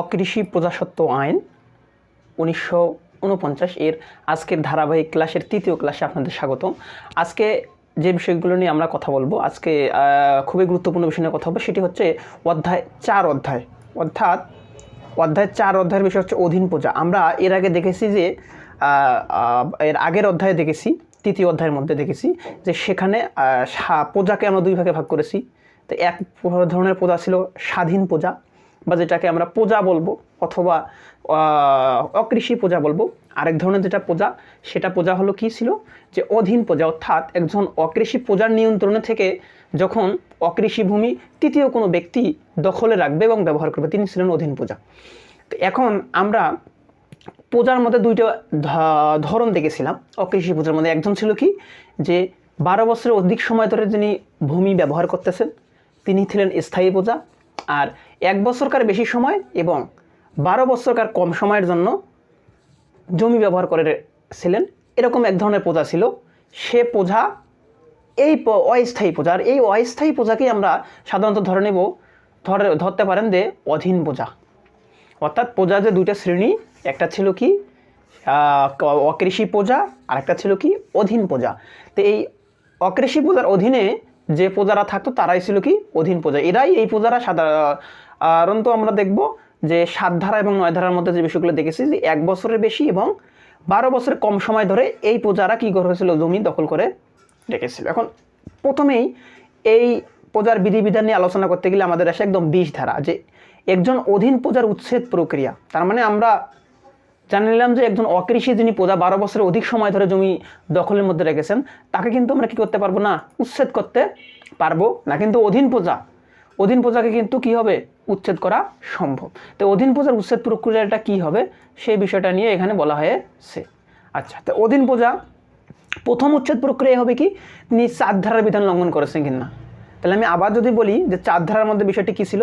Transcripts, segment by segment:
অকৃষি প্রজাসত্ব আইন উনিশশো উনপঞ্চাশ এর আজকের ধারাবাহিক ক্লাসের তৃতীয় ক্লাসে আপনাদের স্বাগত আজকে যে বিষয়গুলো নিয়ে আমরা কথা বলব, আজকে খুবই গুরুত্বপূর্ণ বিষয় নিয়ে কথা হবে সেটি হচ্ছে অধ্যায় চার অধ্যায়। অর্থাৎ অধ্যায় চার অধ্যায়ের বিষয় হচ্ছে অধীন পূজা আমরা এর আগে দেখেছি যে এর আগের অধ্যায়ে দেখেছি, তৃতীয় অধ্যায়ের মধ্যে দেখেছি যে সেখানে পূজাকে আমরা দুই ভাগে ভাগ করেছি। তো এক ধরনের পূজা ছিল স্বাধীন পূজা বা যেটাকে আমরা পূজা বলব অথবা অকৃষি পূজা বলব, আরেক ধরনের যেটা পূজা, সেটা পূজা হলো কি ছিল? যে অধীন পূজা, অর্থাৎ একজন অকৃষি পূজার নিয়ন্ত্রণে থেকে যখন অকৃষি ভূমি তৃতীয় কোনো ব্যক্তি দখলে রাখবে এবং ব্যবহার করবে, তিনি ছিলেন অধীন পূজা। এখন আমরা পূজার মধ্যে দুইটা ধরন দেখেছিলাম। অকৃষি পূজার মধ্যে একজন ছিল কি? যে বারো বছরের অধিক সময় ধরে যিনি ভূমি ব্যবহার করতেছেন, তিনি ছিলেন স্থায়ী পূজা। আর এক বছরকার বেশি সময় এবং বারো বছরকার কম সময়ের জন্য জমি ব্যবহার করেছিলেন এরকম এক ধরনের পূজা ছিল। সে পূজা এই অস্থায়ী পূজা। আর এই অস্থায়ী পূজাকেই আমরা সাধারণত ধরে নেব, ধরে, ধরতে পারেন যে অধীন পূজা। অর্থাৎ পূজা যে দুইটা শ্রেণি, একটা ছিল কি অকৃষি পূজা আর একটা ছিল কি, অধীন পূজা। তো এই অকৃষি পূজার অধীনে যে পূজারা থাকতো, তারাই ছিল কি, অধীন পূজা। এরাই এই পূজারা সাধারণত আমরা দেখব যে সাত ধারা এবং নয় ধারার মধ্যে যে বিষয়গুলো দেখেছি যে এক বছরের বেশি এবং বারো বছরের কম সময় ধরে এই পূজারা কী করেছিল জমি দখল করে রেখেছিল। এখন প্রথমেই এই পূজার বিধিবিধান নিয়ে আলোচনা করতে গেলে আমাদের আসে একদম বিষ ধারা যে একজন অধীন পূজার উচ্ছেদ প্রক্রিয়া। তার মানে আমরা জানি নিলাম যে একজন অকৃষি যিনি পূজা বারো বছরের অধিক সময় ধরে জমি দখলের মধ্যে রেখেছেন, তাকে কিন্তু আমরা কি করতে পারব না? উচ্ছেদ করতে পারব না। কিন্তু অধীন পূজা অধীন পূজাকে কিন্তু কি হবে? উচ্ছেদ করা সম্ভব। তো অধীন পূজার উচ্ছেদ প্রক্রিয়াটা কি হবে? সেই বিষয়টা নিয়ে এখানে বলা হয়েছে। আচ্ছা তো অধীন পূজা প্রথম উচ্ছেদ প্রক্রিয়া হবে কি? তিনি চার ধারার বিধান লঙ্ঘন করেছেন কিনা? তাহলে আমি আবার যদি বলি যে চার ধারার মধ্যে বিষয়টি কী ছিল?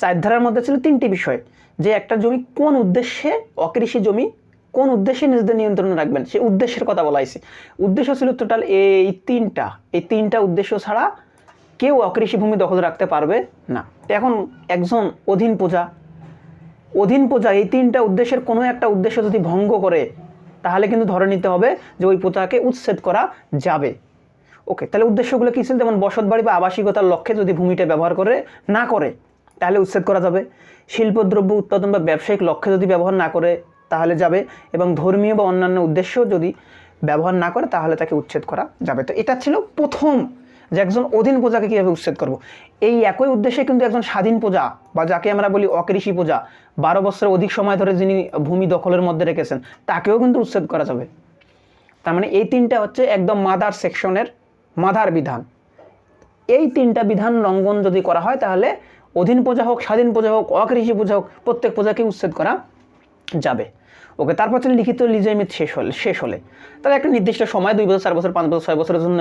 চার ধারার মধ্যে ছিল তিনটি বিষয়। যে একটা জমি কোন উদ্দেশ্যে, অকৃষি জমি কোন উদ্দেশ্যে নিজেদের নিয়ন্ত্রণে রাখবেন? সেই উদ্দেশ্যের কথা বলা হয়েছে। উদ্দেশ্য ছিল টোটাল এই তিনটা। এই তিনটা উদ্দেশ্য ছাড়া কেউ অকৃষি ভূমি দখল রাখতে পারবে না। তো এখন একজন অধীন পূজা অধীন পূজা এই তিনটা উদ্দেশ্যের কোনো একটা উদ্দেশ্য যদি ভঙ্গ করে, তাহলে কিন্তু ধরে নিতে হবে যে ওই পূজাকে উচ্ছেদ করা যাবে। ওকে, তাহলে উদ্দেশ্যগুলো কী ছিল? যেমন বসত বাড়ি বা আবাসিকতার লক্ষ্যে যদি ভূমিটা ব্যবহার করে, না করে, তাহলে উচ্ছেদ করা যাবে। শিল্পদ্রব্য উৎপাদন বা ব্যবসায়িক লক্ষ্যে যদি ব্যবহার না করে, তাহলে যাবে। এবং ধর্মীয় বা অন্যান্য উদ্দেশ্য যদি ব্যবহার না করে, তাহলে তাকে উচ্ছেদ করা যাবে। তো এটা ছিল প্রথম যে একজন অধীন পূজাকে কীভাবে উচ্ছেদ করব। এই একই উদ্দেশ্যে কিন্তু একজন স্বাধীন পূজা বা যাকে আমরা বলি অকৃষি পূজা বারো বছরের অধিক সময় ধরে যিনি ভূমি দখলের মধ্যে রেখেছেন, তাকেও কিন্তু উচ্ছেদ করা যাবে। তার মানে এই তিনটা হচ্ছে একদম মাদার সেকশনের মাদার বিধান। এই তিনটা বিধান লঙ্ঘন যদি করা হয়, তাহলে অধীন পূজা হোক, স্বাধীন পূজা হোক অকৃষি পূজা হোক, প্রত্যেক পূজাকে উচ্ছেদ করা যাবে। ওকে, তারপর হচ্ছে লিখিত লিজের মেয়াদ শেষ হলে শেষ হলে। তাহলে একটা নির্দিষ্ট সময়, দুই বছর, চার বছর, পাঁচ বছর, ছয় বছরের জন্য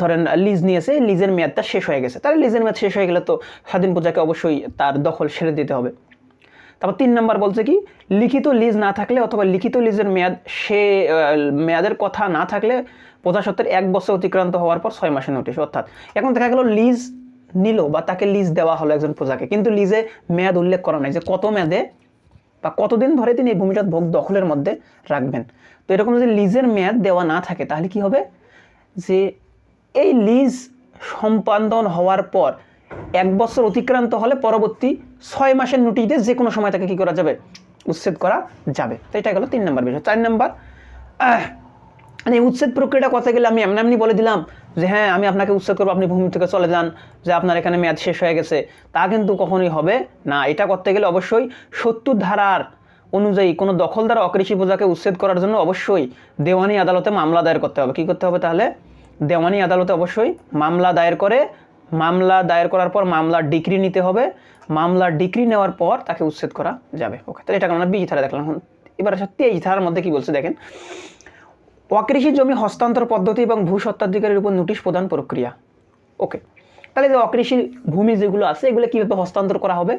ধরেন, লিজ নিয়েছে, লিজের মেয়াদটা শেষ হয়ে গেছে। তাহলে লিজের মেয়াদ শেষ হয়ে গেলে তো স্বাধীন পূজাকে অবশ্যই তার দখল সেরে দিতে হবে। তারপর তিন নম্বর বলছে কি, লিখিত লিজ না থাকলে অথবা লিখিত লিজের মেয়াদ সে মেয়াদের কথা না থাকলে প্রজাসত্বের এক বছর অতিক্রান্ত হওয়ার পর ছয় মাসের নোটিশ অর্থাৎ এখন দেখা গেল লিজ নিল বা তাকে লিজ দেওয়া হলো একজন প্রজাকে। কিন্তু লিজে মেয়াদ উল্লেখ করা নাই যে কত মেয়াদে বা কতদিন ধরে তিনি এই ভূমিটা ভোগ দখলের মধ্যে রাখবেন। তো এরকম যদি লিজের মেয়াদ দেওয়া না থাকে তাহলে কি হবে? যে এই লিজ সম্পাদন হওয়ার পর এক বছর অতিক্রান্ত হলে পরবর্তী ছয় মাসের নোটিশ দিয়ে যে কোনো সময় তাকে কী করা যাবে? উচ্ছেদ করা যাবে। তো এটা গেলো তিন নম্বর বিষয়। চার নম্বর আহ, মানে এই উচ্ছেদ প্রক্রিয়াটা কথা গেলে আমি এমনি এমনি বলে দিলাম যে হ্যাঁ আমি আপনাকে উচ্ছেদ করব, আপনি ভূমি থেকে চলে যান, যে আপনার এখানে মেয়াদ শেষ হয়ে গেছে। তা কিন্তু কখনোই হবে না। এটা করতে গেলে অবশ্যই সত্তর ধারার অনুযায়ী কোনো দখলদার অকৃষি পূজাকে উচ্ছেদ করার জন্য অবশ্যই দেওয়ানি আদালতে মামলা দায়ের করতে হবে। কী করতে হবে তাহলে? দেওয়ানি আদালতে অবশ্যই মামলা দায়ের করে, মামলা দায়ের করার পর মামলার ডিগ্রি নিতে হবে। মামলার ডিগ্রি নেওয়ার পর তাকে উচ্ছেদ করা যাবে। ওকে, তাহলে এটা আমরা বিশ ধারা দেখলাম। এবার আসলে তেইশ ধারার মধ্যে কি বলছে দেখেন। অকৃষি জমি হস্তান্তর পদ্ধতি এবং ভূ স্বত্বাধিকারের উপর নোটিশ প্রদান প্রক্রিয়া। ওকে তাহলে যে অকৃষি ভূমি যেগুলো আছে, এগুলো কীভাবে হস্তান্তর করা হবে?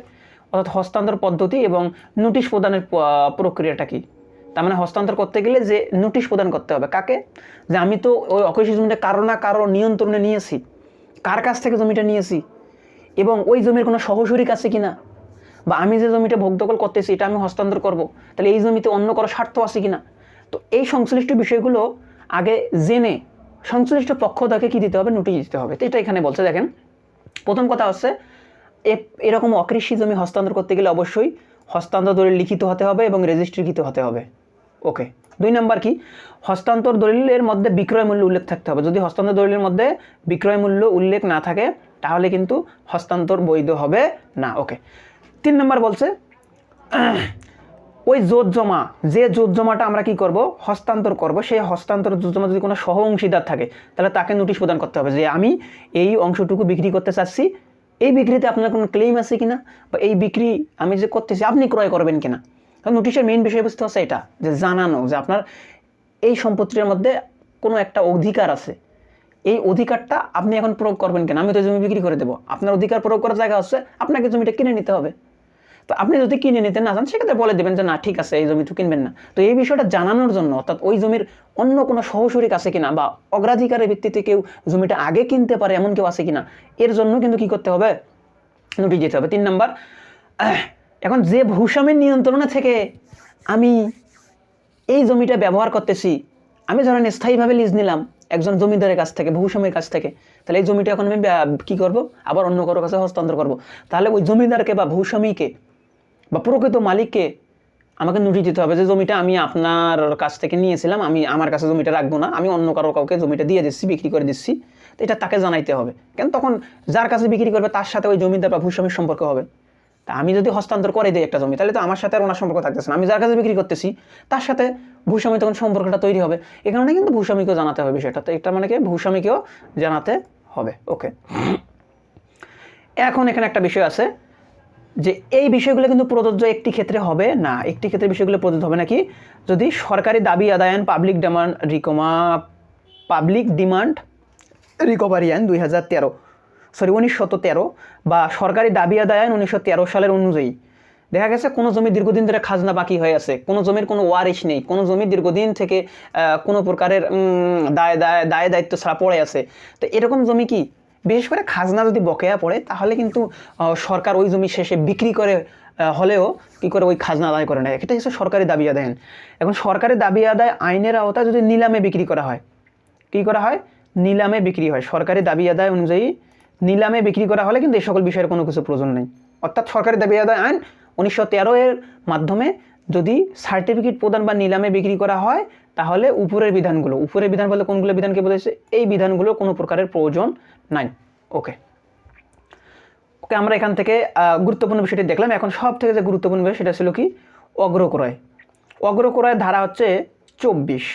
অর্থাৎ হস্তান্তর পদ্ধতি এবং নোটিশ প্রদানের প্রক্রিয়াটা কি? তার মানে হস্তান্তর করতে গেলে যে নোটিশ প্রদান করতে হবে, কাকে? যে আমি তো ওই অকৃষি জমিটা কারও না কারও নিয়ন্ত্রণে নিয়েছি, কার কাছ থেকে জমিটা নিয়েছি, এবং ওই জমির কোনো সহশরিক আছে কি না বা আমি যে জমিটা ভোগ দখল করতেছি, এটা আমি হস্তান্তর করব, তাহলে এই জমিতে অন্য কারও স্বার্থ আছে কিনা? তো এই সংশ্লিষ্ট বিষয়গুলো আগে জেনে সংশ্লিষ্ট পক্ষ তাকে কী দিতে হবে নোটিশ দিতে হবে। তো এটা এখানে বলছে, দেখেন, প্রথম কথা হচ্ছে এরকম অকৃষি জমি হস্তান্তর করতে গেলে অবশ্যই হস্তান্তর দলিল লিখিত হতে হবে এবং রেজিস্ট্রিকৃত হতে হবে। ওকে, দুই নম্বর কি? হস্তান্তর দলিলের মধ্যে বিক্রয় মূল্য উল্লেখ থাকতে হবে। যদি হস্তান্তর দলিলের মধ্যে বিক্রয় মূল্য উল্লেখ না থাকে, তাহলে কিন্তু হস্তান্তর বৈধ হবে না। ওকে, তিন নম্বর বলছে ওই জোত জমা, যে জোত জমাটা আমরা কি করব? হস্তান্তর করব। সেই হস্তান্তর জোত জমা যদি কোনো সহ অংশীদার থাকে, তাহলে তাকে নোটিশ প্রদান করতে হবে যে আমি এই অংশটুকু বিক্রি করতে চাচ্ছি। এই বিক্রিতে আপনার কোনো ক্লেম আছে কিনা? বা এই বিক্রি আমি যে করতেছি, আপনি ক্রয় করবেন কিনা? কারণ নোটিশের মেইন বিষয়বস্তু হচ্ছে এটা, যে জানানো, যে আপনার এই সম্পত্তির মধ্যে কোনো একটা অধিকার আছে। এই অধিকারটা আপনি এখন প্রয়োগ করবেন কেন? আমি তো জমি বিক্রি করে দেবো। আপনার অধিকার প্রয়োগ করার জায়গা হচ্ছে আপনাকে জমিটা কিনে নিতে হবে। তো আপনি যদি কিনে নিতে না চান, সেক্ষেত্রে বলে দেবেন যে, না, ঠিক আছে, এই জমি তো কিনবেন না। তো এই বিষয়টা জানানোর জন্য, অর্থাৎ ওই জমির অন্য কোনো সহসরিক আছে কিনা বা অগ্রাধিকারের ভিত্তিতে কেউ জমিটা আগে কিনতে পারে, এমন কেউ আছে কিনা, এর জন্য কিন্তু কি করতে হবে? নোটিশ দিতে হবে। তিন নাম্বার এখন যে ভূস্বামীর নিয়ন্ত্রণে থেকে আমি এই জমিটা ব্যবহার করতেছি, আমি ধরেন স্থায়ীভাবে লিজ নিলাম একজন জমিদারের কাছ থেকে ভূস্বামীর কাছ থেকে, তাহলে এই জমিটা এখন আমি কি করব? আবার অন্য কারও কাছে হস্তান্তর করব। তাহলে ওই জমিদারকে বা ভূস্বামীকে বা প্রকৃত মালিককে আমাকে নোটিশ দিতে হবে যে জমিটা আমি আপনার কাছ থেকে নিয়েছিলাম, আমি আমার কাছে জমিটা রাখব না, আমি অন্য কারও কাউকে জমিটা দিয়ে দিচ্ছি, বিক্রি করে দিচ্ছি। তো এটা তাকে জানাইতে হবে। কেন? তখন যার কাছে বিক্রি করবে তার সাথে ওই জমিদার বা ভূস্বামীর সম্পর্ক হবে। তা আমি যদি হস্তান্তর করে দিই একটা জমি, তাহলে তো আমার সাথে আর ওনার সম্পর্ক থাকতেছে না। আমি যার কাছে বিক্রি করতেছি, তার সাথে ভূস্বামী তখন সম্পর্কটা তৈরি হবে। এ কারণে কিন্তু ভূস্বামীকেও জানাতে হবে বিষয়টা। তো এটা মানে কি? ভূস্বামীকেও জানাতে হবে। ওকে। এখন এখানে একটা বিষয় আছে। যে এই বিষয়গুলো কিন্তু প্রযোজ্য একটি ক্ষেত্রে হবে না। একটি ক্ষেত্রে বিষয়গুলো প্রযোজ্য হবে নাকি? যদি সরকারি দাবি আদায়ন পাবলিক ডিমান্ড রিকমা পাবলিক ডিমান্ড রিকভারি আইন দুই হাজার তেরো সরি উনিশশত তেরো বা সরকারি দাবি আদায় আইন উনিশশো তেরো সালের অনুযায়ী। দেখা গেছে কোনো জমি দীর্ঘদিন ধরে খাজনা বাকি হয়ে আছে, কোনো জমির কোনো ওয়ারিশ নেই, কোনো জমি দীর্ঘদিন থেকে কোনো প্রকারের দায় দায় দায় দায়িত্ব ছাড়া পড়ে আছে। তো এরকম জমি কি বিশেষ করে খাজনা যদি বকেয়া পড়ে, তাহলে কিন্তু সরকার ওই জমি শেষে বিক্রি করে হলেও কি করে ওই খাজনা আদায় করে নেয়। এটা হচ্ছে সরকারি দাবি আদায়। এখন সরকারি দাবি আদায় আইনের আওতায় যদি নিলামে বিক্রি করা হয়, কি করা হয়? নিলামে বিক্রি হয়। সরকারি দাবি আদায় অনুযায়ী নিলামে বিক্রি করা হলে কিন্তু এই সকল বিষয়ের কোনো কিছু প্রয়োজন নেই। অর্থাৎ সরকারি দাবি আদায় আইন উনিশশো তেরো এর মাধ্যমে যদি সার্টিফিকেট প্রদান বা নিলামে বিক্রি করা হয় তাহলে উপরের বিধানগুলো, উপরের বিধান বলতে কোনগুলো বিধানকে বলেছে? এই বিধানগুলো কোনো প্রকারের প্রয়োজন নাই। ওকে। ওকে, আমরা এখান থেকে গুরুত্বপূর্ণ বিষয়টি দেখলাম। এখন সব থেকে যে গুরুত্বপূর্ণ বিষয় সেটা ছিল কি? অগ্রক্রয়। অগ্রক্রয়ের ধারা হচ্ছে চব্বিশ।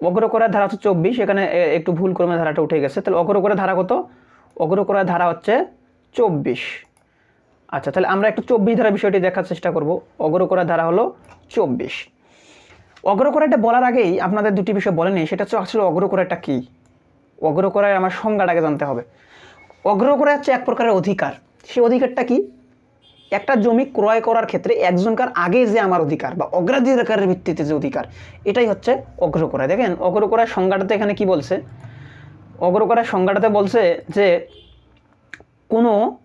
অগ্রকরার ধারা হচ্ছে চব্বিশ, এখানে একটু ভুল ক্রমে ধারাটা উঠে গেছে। তাহলে অগ্রকরের ধারা কত? অগ্রকরার ধারা হচ্ছে চব্বিশ। আচ্ছা তাহলে আমরা একটু চব্বিশ ধারা বিষয়টি দেখার চেষ্টা করব। অগ্রকরার ধারা হলো চব্বিশ। অগ্রকরাটা বলার আগেই আপনাদের দুটি বিষয় বলেনি সেটা হচ্ছে আসলে অগ্রকরাটা কী? অগ্রকরায় আমার সংজ্ঞাটাকে জানতে হবে। অগ্রকরায় হচ্ছে এক প্রকারের অধিকার। সেই অধিকারটা কি? একটা জমি ক্রয় করার ক্ষেত্রে একজনকার আগে যে আমার অধিকার বা অগ্রাধিকারের ভিত্তিতে যে অধিকার, এটাই হচ্ছে অগ্রকরায় দেখেন অগ্রকরায় সংজ্ঞাটাতে এখানে কি বলছে? অগ্রকরায় সংজ্ঞাটাতে বলছে যে কোনো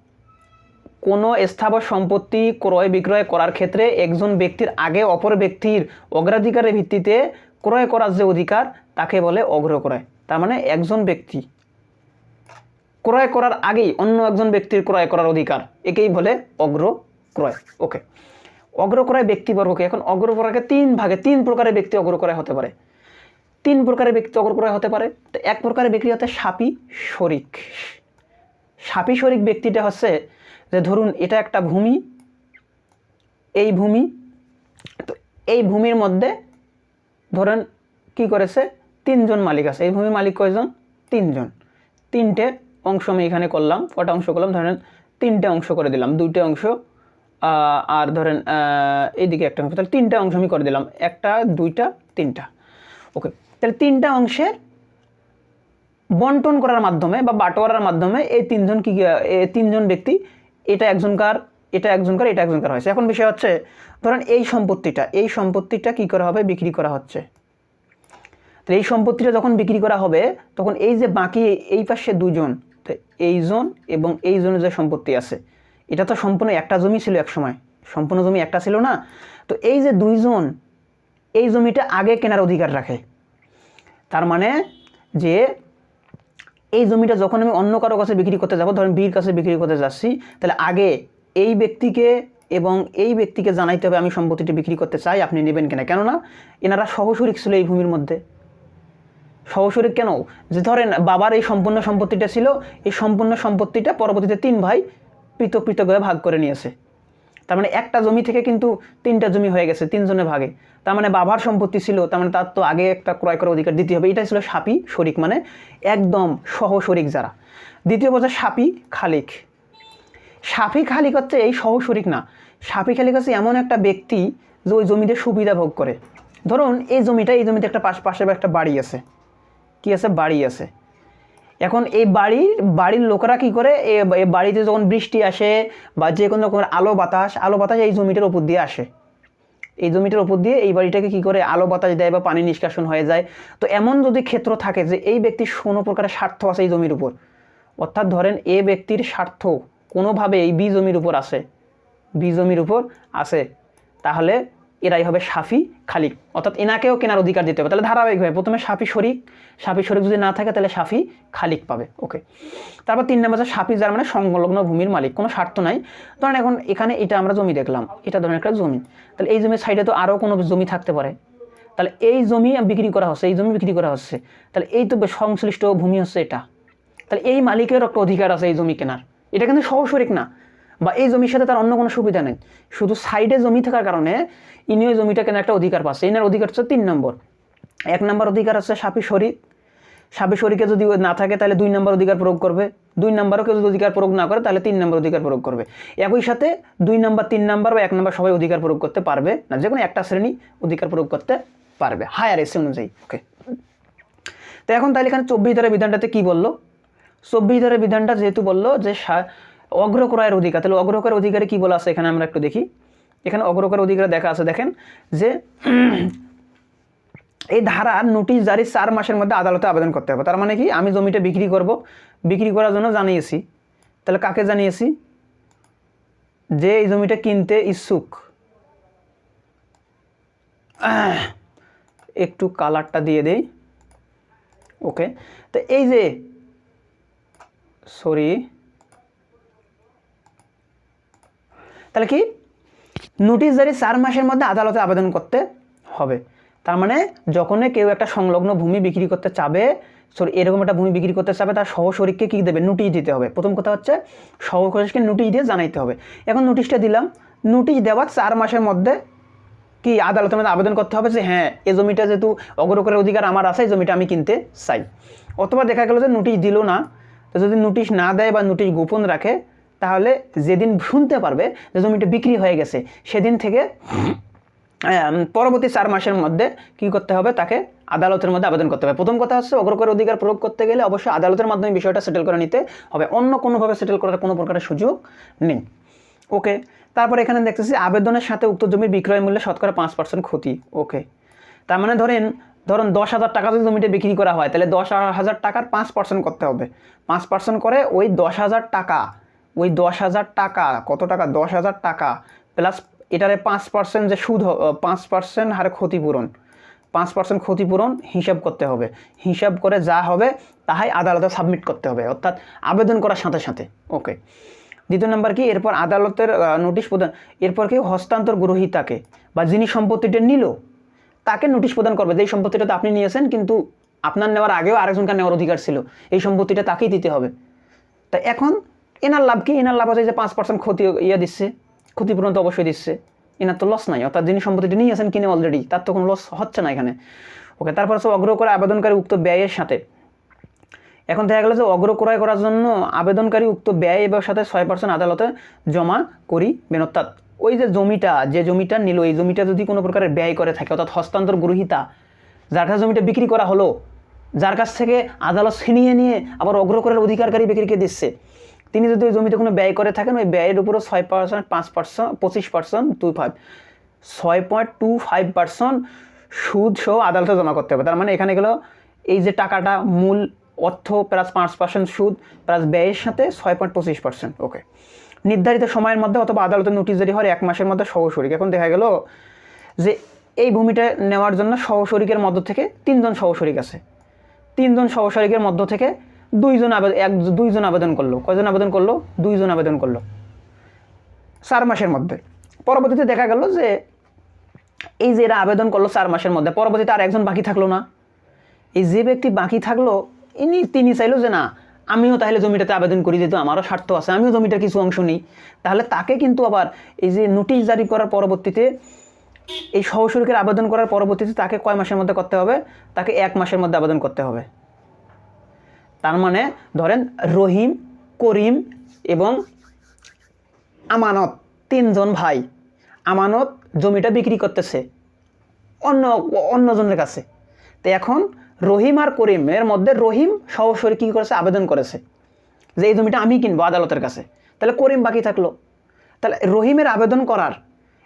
কোনো স্থাবর সম্পত্তি ক্রয় বিক্রয় করার ক্ষেত্রে একজন ব্যক্তির আগে অপর ব্যক্তির অগ্রাধিকারের ভিত্তিতে ক্রয় করার যে অধিকার, তাকে বলে অগ্রক্রয়। তার মানে একজন ব্যক্তি ক্রয় করার আগেই অন্য একজন ব্যক্তির ক্রয় করার অধিকার, একেই বলে অগ্রক্রয়। ওকে। অগ্রক্রয় ব্যক্তিবর্গকে, এখন অগ্রক্রয়কে তিন ভাগে, তিন প্রকারের ব্যক্তি অগ্রক্রয় হতে পারে। তিন প্রকারের ব্যক্তি অগ্রক্রয় হতে পারে। তো এক প্রকারের ব্যক্তি হতে সাপি শরিক। সাপি শরিক ব্যক্তিটা হচ্ছে যে ধরুন এটা একটা ভূমি, এই ভূমি, তো এই ভূমির মধ্যে ধরেন কি করেছে? তিনজন মালিক আছে। এই ভূমি মালিক কয়জন? তিনজন। তিনটে অংশ আমি এখানে করলাম, কটা অংশ করলাম? ধরেন তিনটে অংশ করে দিলাম। দুইটা অংশ আর ধরেন এইদিকে একটা অংশ। তাহলে তিনটা অংশ আমি করে দিলাম। একটা, দুইটা, তিনটা। ওকে। তাহলে তিনটা অংশের বন্টন করার মাধ্যমে বা বাটোয়ারার মাধ্যমে এই তিনজন কি তিনজন ব্যক্তি এটা একজনকার এটা একজনকার এটা একজনকার হয়েছে। এখন বিষয় হচ্ছে, ধরেন এই সম্পত্তিটা এই সম্পত্তিটা কি করা হবে? বিক্রি করা হচ্ছে। তো এই সম্পত্তিটা যখন বিক্রি করা হবে, তখন এই যে বাকি এই পাশে দুজন এই জন এবং এই জনের যে সম্পত্তি আছে, এটা তো সম্পূর্ণ একটা জমি ছিল এক সময় সম্পূর্ণ জমি একটা ছিল না। তো এই যে দুইজন, এই জমিটা আগে কেনার অধিকার রাখে। তার মানে যে এই জমিটা যখন আমি অন্য কারও কাছে বিক্রি করতে যাব, ধরেন বীর কাছে বিক্রি করতে যাচ্ছি, তাহলে আগে এই ব্যক্তিকে এবং এই ব্যক্তিকে জানাইতে হবে আমি সম্পত্তিটি বিক্রি করতে চাই, আপনি নেবেন কিনা। কেননা এনারা সহশরিক ছিল এই ভূমির মধ্যে। সহশরিক কেন? যে ধরেন বাবার এই সম্পূর্ণ সম্পত্তিটা ছিল, এই সম্পূর্ণ সম্পত্তিটা পরবর্তীতে তিন ভাই পৃথক পৃথকভাবে ভাগ করে নিয়েছে। তার মানে একটা জমি থেকে কিন্তু তিনটা জমি হয়ে গেছে, তিনজনে ভাগে। তার মানে বাবার সম্পত্তি ছিল, তার মানে তার তো আগে একটা ক্রয় করার অধিকার দিতে হবে। এটাই ছিল সাপি শরিক মানে একদম সহ শরিক যারা। দ্বিতীয় বছর সাপি খালিক। সাপি খালিক হচ্ছে এই সহ শরিক না। সাপি খালিক হচ্ছে এমন একটা ব্যক্তি যে ওই জমিতে সুবিধা ভোগ করে। ধরুন এই জমিটা, এই জমিতে একটা পাশ পাশে একটা বাড়ি আছে। কি আছে? বাড়ি আছে। এখন এই বাড়ির বাড়ির লোকেরা কি করে? এ এ বাড়িতে যখন বৃষ্টি আসে বা যে কোনো রকমের আলো বাতাস আলো বাতাস এই জমিটার উপর দিয়ে আসে। এই জমিটার উপর দিয়ে এই বাড়িটাকে কি করে? আলো বাতাস দেয় বা পানি নিষ্কাশন হয়ে যায়। তো এমন যদি ক্ষেত্র থাকে যে এই ব্যক্তির কোনো প্রকারের স্বার্থ আছে এই জমির উপর। অর্থাৎ ধরেন এ ব্যক্তির স্বার্থ কোনোভাবে এই বি জমির উপর আসে বি জমির উপর আসে তাহলে এরাই হবে সাফি খালিক। অর্থাৎ এনাকেও কেনার অধিকার দিতে হবে। তাহলে ধারাবাহিকভাবে প্রথমে সাফি শরিক। সাফি শরিক যদি না থাকে, তাহলে সাফি খালিক পাবে। ওকে। তারপর তিন নম্বর সাফি যার মানে সংলগ্ন ভূমির মালিক। কোনো স্বার্থ নাই। ধরেন এখন এখানে এটা আমরা জমি দেখলাম। এটা ধরেন একটা জমি। তাহলে এই জমির সাইডে তো আরও কোনো জমি থাকতে পারে। তাহলে এই জমি বিক্রি করা হচ্ছে, এই জমি বিক্রি করা হচ্ছে। তাহলে এই তো সংশ্লিষ্ট ভূমি হচ্ছে এটা। তাহলে এই মালিকের একটা অধিকার আছে এই জমি কেনার। এটা কিন্তু সহশরিক না। বা এই জমির সাথে তার অন্য কোনো সুবিধা নেই। শুধু সাইডে জমি থাকার কারণে ইনি ওই জমিটা কেনার একটা অধিকার পাচ্ছে। এনার অধিকার হচ্ছে তিন নম্বর। এক নম্বর অধিকার হচ্ছে সাপি শরিক সাপি শরিকে যদি না থাকে তাহলে দুই নম্বর অধিকার প্রয়োগ করবে। দুই নম্বরও কেউ যদি অধিকার প্রয়োগ না করে তাহলে তিন নম্বর অধিকার প্রয়োগ করবে। একই সাথে দুই নম্বর, তিন নম্বর বা এক নম্বর সবাই অধিকার প্রয়োগ করতে পারবে না। যে কোনো একটা শ্রেণি অধিকার প্রয়োগ করতে পারবে। হায়ার এসে অনুযায়ী। ওকে তো এখন তাহলে এখানে চব্বিশ ধারা বিধানটাতে কি বলল? চব্বিশ ধারা বিধানটা যেহেতু বলল যে অগ্রক্রয়ের অধিকার। তাহলে অগ্রক্রয়ের অধিকারে কি বলা আছে? এখানে আমরা একটু দেখি। এখানে অগ্রক্রয়ের অধিকার দেখা আছে, দেখেন যে এই ধারা নোটিশ জারি চার মাসের মধ্যে আদালতে আবেদন করতে হবে। তার মানে কি? আমি জমিটা বিক্রি করব। বিক্রি করার জন্য জানিয়েছি। তাহলে কাকে জানিয়েছি? যে এই জমিটা কিনতে ইচ্ছুক। একটু কালারটা দিয়ে দেই। ওকে, তো এই যে, সরি তাহলে কি? নোটিশ জারি চার মাসের মধ্যে আদালতে আবেদন করতে হবে। তার মানে যখনই কেউ একটা সংলগ্ন ভূমি বিক্রি করতে চাবে সরি এরকম একটা ভূমি বিক্রি করতে চাবে, তার সহশরিককে কী দেবে? নোটিশ দিতে হবে। প্রথম কথা হচ্ছে সহশরিককে নোটিশ দিয়ে জানাইতে হবে। এখন নোটিশটা দিলাম। নোটিশ দেওয়ার চার মাসের মধ্যে কি আদালতের মধ্যে আবেদন করতে হবে যে হ্যাঁ এ জমিটা যেহেতু অগ্রকরের অধিকার আমার আছে, এই জমিটা আমি কিনতে চাই। অথবা দেখা গেল যে নোটিশ দিল না, তো যদি নোটিশ না দেয় বা নোটিশ গোপন রাখে তাহলে যেদিন শুনতে পারবে যে জমিটা বিক্রি হয়ে গেছে, সেদিন থেকে পরবর্তী চার মাসের মধ্যে কি করতে হবে? তাকে আদালতের মধ্যে আবেদন করতে হবে। প্রথম কথা হচ্ছে অগ্রকর অধিকার প্রয়োগ করতে গেলে অবশ্যই আদালতের মাধ্যমে বিষয়টা সেটেল করে নিতে হবে। অন্য কোনোভাবে সেটেল করার কোনো প্রকারের সুযোগ নেই। ওকে, তারপর এখানে দেখতেছি আবেদনের সাথে উক্ত জমির বিক্রয় মূল্যে শতকরা পাঁচ পার্সেন্ট ক্ষতি। ওকে, তার মানে ধরেন, ধরুন দশ হাজার টাকা যদি জমিটা বিক্রি করা হয়, তাহলে দশ হাজার টাকার পাঁচ পার্সেন্ট করতে হবে। পাঁচ পার্সেন্ট করে ওই দশ হাজার টাকা ওই দশ হাজার টাকা, কত টাকা? দশ হাজার টাকা। প্লাস এটারে পাঁচ পার্সেন্ট যে সুদ পাঁচ পার্সেন্ট হারে ক্ষতিপূরণ। পাঁচ পার্সেন্ট ক্ষতিপূরণ হিসাব করতে হবে। হিসাব করে যা হবে তাহাই আদালতে সাবমিট করতে হবে। অর্থাৎ আবেদন করার সাথে সাথে। ওকে দ্বিতীয় নম্বর কি? এরপর আদালতের নোটিশ প্রদান এরপর কি? হস্তান্তর গ্রহীতাকে বা যিনি সম্পত্তিটা নিল, তাকে নোটিশ প্রদান করবে যে এই সম্পত্তিটা তো আপনি নিয়েছেন, কিন্তু আপনার নেওয়ার আগেও আরেকজনকার নেওয়ার অধিকার ছিল। এই সম্পত্তিটা তাকেই দিতে হবে। তা এখন এনার লাভ কি? এনার লাভ হচ্ছে যে পাঁচ পার্সেন্ট ক্ষতি ইয়ে দিচ্ছে, ক্ষতিপূরণ তো অবশ্যই দিচ্ছে। এনার তো লস নাই, অর্থাৎ যিনি সম্পত্তিটি নিয়েছেন কিনে অলরেডি তার তো কোনো লস হচ্ছে না এখানে। ওকে তারপর হচ্ছে অগ্রহ করে আবেদনকারী উক্ত ব্যয়ের সাথে। এখন দেখা গেল যে অগ্র ক্রয় করার জন্য আবেদনকারী উক্ত ব্যয় এবং সাথে ছয় পার্সেন্ট আদালতে জমা করিবেন। অর্থাৎ ওই যে জমিটা যে জমিটা নিল, এই জমিটা যদি কোনো প্রকারের ব্যয় করে থাকে, অর্থাৎ হস্তান্তর গ্রহীতা, যার কাছে জমিটা বিক্রি করা হলো, যার কাছ থেকে আদালত ছিনিয়ে নিয়ে আবার অগ্রকরের অধিকারকারী ব্যক্তিকে দিচ্ছে তিনি যদি ওই জমিতে কোনো ব্যয় করে থাকেন, ওই ব্যয়ের উপরও ছয় পার্সেন্ট, পাঁচ পার্সেন্ট, পঁচিশ পার্সেন্ট টু ফাইভ ছয় পয়েন্ট টু ফাইভ পার্সেন্ট সুদ সহ আদালতে জমা করতে হবে। তার মানে এখানে গেলো এই যে টাকাটা মূল অর্থ প্লাস পাঁচ পার্সেন্ট সুদ প্লাস ব্যয়ের সাথে ছয় পয়েন্ট পঁচিশ পার্সেন্ট, ওকে। নির্ধারিত সময়ের মধ্যে অথবা আদালতের নোটিশ জারি হওয়ার এক মাসের মধ্যে সহশরিক এখন দেখা গেল যে এই ভূমিটা নেওয়ার জন্য সহশরিকের মধ্য থেকে তিনজন সহশরিক আছে। তিনজন সহশরিকের মধ্য থেকে দুইজন আবেদন এক, দুইজন আবেদন করল। কয়জন আবেদন করল? দুইজন আবেদন করল। চার মাসের মধ্যে। পরবর্তীতে দেখা গেল যে এই যে এরা আবেদন করল চার মাসের মধ্যে, পরবর্তীতে আর একজন বাকি থাকল না। এই যে ব্যক্তি বাকি থাকল, ইনি, তিনি চাইলো যে না, আমিও তাহলে জমিটাতে আবেদন করি, যেহেতু আমারও স্বার্থ আছে, আমিও জমিটার কিছু অংশ নিই। তাহলে তাকে কিন্তু আবার এই যে নোটিশ জারি করার পরবর্তীতে, এই সহসুরকের আবেদন করার পরবর্তীতে তাকে কয় মাসের মধ্যে করতে হবে? তাকে এক মাসের মধ্যে আবেদন করতে হবে। তার মানে ধরেন রহিম, করিম এবং আমানত, তিনজন ভাই। আমানত জমিটা বিক্রি করতেছে অন্য, অন্যজনের কাছে। তো এখন রহিম আর করিমের মধ্যে রহিম সহসরি কী করেছে? আবেদন করেছে যে এই জমিটা আমি কিনবো আদালতের কাছে। তাহলে করিম বাকি থাকল। তাহলে রহিমের আবেদন করার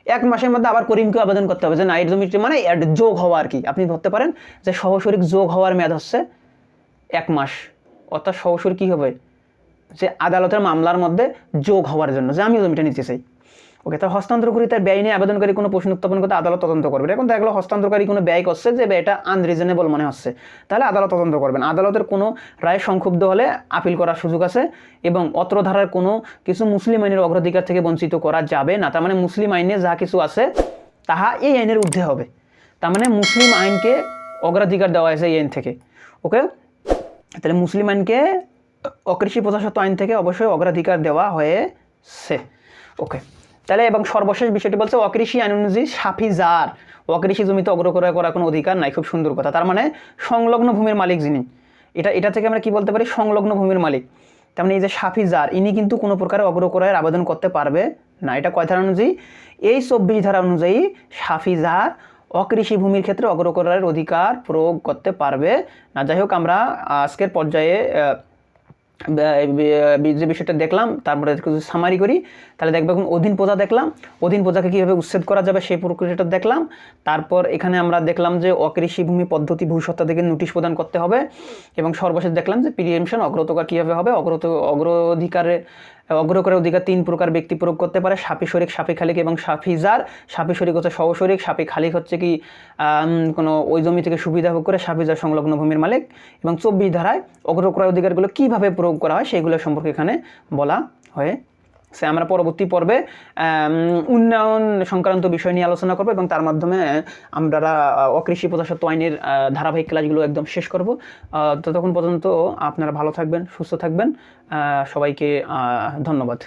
এক মাসের মধ্যে আবার করিমকেও আবেদন করতে হবে যে না, এই জমিটি মানে যোগ হওয়া আর কি। আপনি ধরতে পারেন যে সহসরিক যোগ হওয়ার মেয়াদ হচ্ছে এক মাস। অর্থাৎ সহসরি কী হবে? যে আদালতের মামলার মধ্যে যোগ হওয়ার জন্য, যে আমিও জমিটা নিতে চাই। ওকে তার হস্তান্তরকারী, তার ব্যয় নিয়ে আবেদনকারী কোনো প্রশ্ন উত্থাপন করতে আদালত তদন্ত করবে। এখন দেখল হস্তান্তরকারী কোনো ব্যয় করছে যে ব্যয়টা আনরিজনেবল মনে হচ্ছে। তাহলে আদালত তদন্ত করবেন। আদালতের কোনো রায় সংক্ষুব্ধ হলে আপিল করার সুযোগ আছে এবং অত্র ধারার কোনো কিছু মুসলিম আইনের অগ্রাধিকার থেকে বঞ্চিত করা যাবে না। তার মানে মুসলিম আইনে যা কিছু আছে, তাহা এই আইনের ঊর্ধ্বে হবে। তার মানে মুসলিম আইনকে অগ্রাধিকার দেওয়া হয়েছে এই আইন থেকে। ওকে তাহলে মুসলিম আইনকে অকৃষি প্রজাস্বত্ব আইন থেকে অবশ্যই অগ্রাধিকার দেওয়া হয়েছে। ওকে তাহলে এবং সর্বশেষ বিষয়টি বলছে, অকৃষি আইন অনুযায়ী সাফিজার, অকৃষি জমিতে অগ্রক্রয় করার কোনো অধিকার নাই, খুব সুন্দর কথা। তার মানে সংলগ্ন ভূমির মালিক যিনি, এটা এটা থেকে আমরা কি বলতে পারি? সংলগ্ন ভূমির মালিক। তার মানে এই যে সাফিজার, ইনি কিন্তু কোনো প্রকারে অগ্রক্রয়ের আবেদন করতে পারবে না। এটা কয় ধারা অনুযায়ী? এই চব্বিশ ধারা অনুযায়ী সাফিজার ভূমির ক্ষেত্রে অগ্রক্রয়ের অধিকার প্রয়োগ করতে পারবে। না, যাই হোক, আমরা আজকের পর্যায়ে যে বিষয়টা দেখলাম, তারপরে কিছু সামারি করি, তাহলে দেখবে এখন অধীন প্রজা দেখলাম। অধীন প্রজাকে কীভাবে উচ্ছেদ করা যাবে সেই প্রক্রিয়াটা দেখলাম। তারপর এখানে আমরা দেখলাম যে অকৃষি ভূমি পদ্ধতি ভূসত্তা থেকে নোটিশ প্রদান করতে হবে এবং সর্বশেষ দেখলাম যে প্রিএমশন অগ্রতকার কীভাবে হবে, অগ্রত অগ্রাধিকারে অগ্রকরের অধিকার তিন প্রকার ব্যক্তি প্রয়োগ করতে পারে, সাপি শরিক, সাপি খালিক এবং সাফিজার সাপি শরিক হচ্ছে সহশরিক সাপি খালিক হচ্ছে কি কোনো ওই জমি থেকে সুবিধা ভোগ করে সাফিজার সংলগ্ন ভূমির মালিক। এবং চব্বিশ ধারায় অগ্রকরের অধিকারগুলো কীভাবে প্রয়োগ করা হয় সেইগুলো সম্পর্কে এখানে বলা হয়ে সে আমরা পরবর্তী পর্বে উন্নয়ন সংক্রান্ত বিষয় নিয়ে আলোচনা করব এবং তার মাধ্যমে আমরা অকৃষি প্রদাসত্ব আইনের ধারাবাহিক ক্লাসগুলো একদম শেষ করব। ততক্ষণ পর্যন্ত আপনারা ভালো থাকবেন, সুস্থ থাকবেন। সবাইকে ধন্যবাদ।